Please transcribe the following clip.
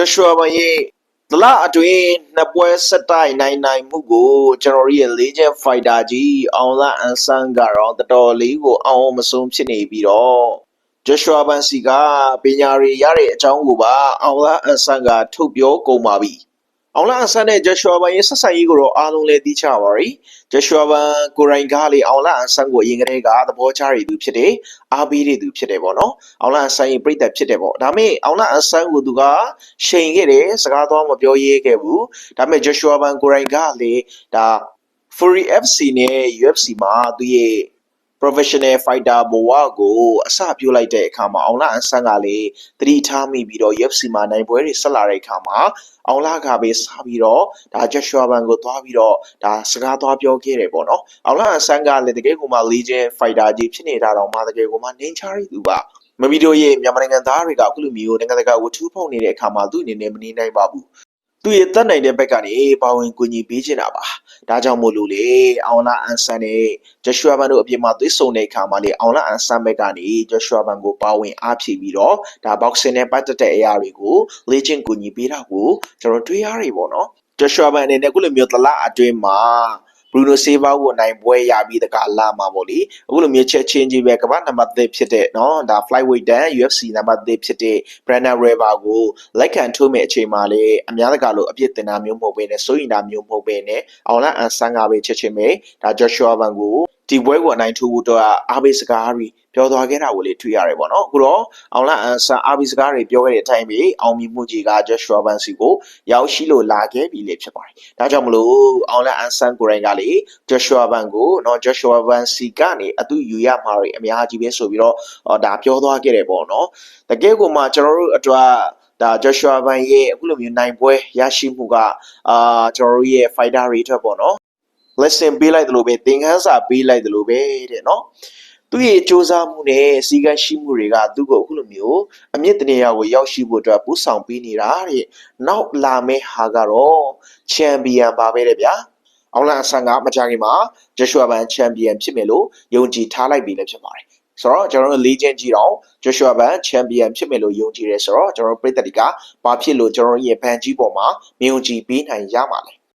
ဂျရှွာဘန်ရဲ့ဒလအတွင်းနှစ်ပွဲဆက်တိုက်နိုင်နိုင်မှုကိုကျွန်တော်တို့ရဲ့ Legend Fighter ကြီးအောင်လာအန်ဆန်ကတော့တော်တော်လေးကိုအောင်အောင်မဆုံးဖြစ်နေပြီးတော့ဂျရှွာဘန်စီကပညာရီရတဲ့အကြောင်းကိုပါအောင်လာအန်ဆန်ကထုတ်ပြောကုန်ပါပြီ အောင်လာအန်ဆန်နဲ့ဂျရှွာဘန်ရဲ့ဆက်ဆံရေးကိုတော့အားလုံးလည်းသိချပါပြီဂျရှွာဘန်ကိုရိုင်းကားလေအောင်လာအန်ဆန်ကိုအရင်ကတည်းကသဘောကျရသူဖြစ်တယ်အားပေးတဲ့သူဖြစ်တယ်ပေါ့နော်အောင်လာအန်ဆန်ရဲ့ပြိတ္တဖြစ်တယ်ပေါ့ဒါပေမဲ့အောင်လာအန်ဆန်ကိုသူကရှိန်ခဲ့တယ်စကားတော့မပြောရဲခဲ့ဘူးဒါပေမဲ့ဂျရှွာဘန်ကိုရိုင်းကားလေဒါ Fury FC နဲ့ UFC မှာသူရဲ့ professional fighter ဘဝကိုအစပြုလိုက်တဲ့အခါမှာအောင်လာအန်ဆန်ကလေသတိထားမိပြီးတော့ UFC မှာနိုင်ပွဲတွေဆက်လာတဲ့အခါမှာအောင်လာကပဲစားပြီးတော့ဒါဂျက်ရှွာဘန်ကိုသွားပြီးတော့ဒါစကားသွားပြောခဲ့တယ်ပေါ့နော်အောင်လာအန်ဆန်ကလည်းတကယ်ကိုမှ legend fighter ကြီးဖြစ်နေတာတော့မှတကယ်ကိုမှနှင်းချရသူပါမဗီတို့ရဲ့မြန်မာနိုင်ငံသားတွေကအခုလိုမျိုးနိုင်ငံတကာဝထူးဖောက်နေတဲ့အခါမှာသူ့အနေနဲ့မနေနိုင်ပါဘူး သူရဲ့တက်နိုင်တဲ့ဘက်ကနေပါဝင်ကူညီပေးချင်တာပါဒါကြောင့်မို့လို့လေအောင်လာအန်ဆန်နဲ့ဂျရှွာဘန်တို့အပြင်မှာသွေးဆုံတဲ့အခါမှာလေအောင်လာအန်ဆန်ဘက်ကနေဂျရှွာဘန်ကိုပါဝင်အားဖြည့်ပြီးတော့ဒါ boxing နဲ့ပတ်သက်တဲ့အရာတွေကိုလေ့ကျင့်ကူညီပေးတာကိုကျွန်တော်တွေ့ရတယ်ပေါ့နော်ဂျရှွာဘန်အနေနဲ့အခုလိုမျိုးတလအတွင်းမှာ ဘရူနိုဆေးဘာကိုနိုင်ပွဲရပြီးတကလာမှာပေါ့လေအခုလိုမျိုးချက်ချင်းကြီးပဲကမ္ဘာနံပါတ်1ဖြစ်တဲ့နော်ဒါ flyweight တန် UFC နံပါတ်1ဖြစ်တဲ့ Brandon Reba ကိုလက်ခံထိုးမဲ့အချိန်မှာလေအများတကာလို့အပြစ်တင်တာမျိုးမဟုတ်ဘဲနဲ့စိုးရိမ်တာမျိုးမဟုတ်ဘဲနဲ့အောင်လန်အန်ဆန်ကပဲချက်ချင်းပဲဒါ Joshua Van ကို ဒီပွဲကိုအနိုင်ထိုးဖို့တော့အားပေးစကားတွေပြောသွားခဲ့တာကိုလေတွေ့ရတယ်ပေါ့နော်အခုတော့အောင်လအန်ဆန်အားပေးစကားတွေပြောခဲ့တဲ့အချိန်မှာအောင်မြင်မှုကြီးက Joshua Van စီကိုရောက်ရှိလို့လာခဲ့ပြီလေဖြစ်ပါတယ်ဒါကြောင့်မလို့အောင်လအန်ဆန်ကိုရိုင်းကလေ Joshua Van ကိုနော် Joshua Van စီကနေအတူယူရမှာတွေအများကြီးပဲဆိုပြီးတော့ဒါပြောသွားခဲ့တယ်ပေါ့နော်တကယ်ကိုမှကျွန်တော်တို့အတွက်ဒါ Joshua Van ရဲ့အခုလိုမျိုးနိုင်ပွဲရရှိမှုကအာကျွန်တော်တို့ရဲ့ fighter တွေအတွက်ပေါ့နော် lesson ပေးလိုက်တယ်လို့ပဲသင်ခန်းစာပေးလိုက်တယ်လို့ပဲတဲ့နော်သူ့ရဲ့စူးစမ်းမှုနဲ့စီကံရှိမှုတွေကသူ့ကိုအခုလိုမျိုးအမြင့်တနေရာကိုရောက်ရှိဖို့အတွက်ပူဆောင်ပေးနေတာတဲ့နောက်လာမယ့်ဟာကတော့ချန်ပီယံပါပဲတဲ့ဗျာအောင်လန်ဆန်ကမကြခင်မှာဂျရှွာဘန်ချန်ပီယံဖြစ်မယ်လို့ယုံကြည်ထားလိုက်ပြီလည်းဖြစ်ပါတယ်ဆိုတော့ကျွန်တော်တို့ legend ကြီးတော့ Joshua Ban champion ဖြစ်မယ်လို့ယုံကြည်တယ်ဆိုတော့ကျွန်တော်တို့ပြည်သက်တွေကဘာဖြစ်လို့ကျွန်တော်ရဲ့ ban ကြီးပေါ်မှာမြုံကြည်ပေးနိုင်ရမှာလဲ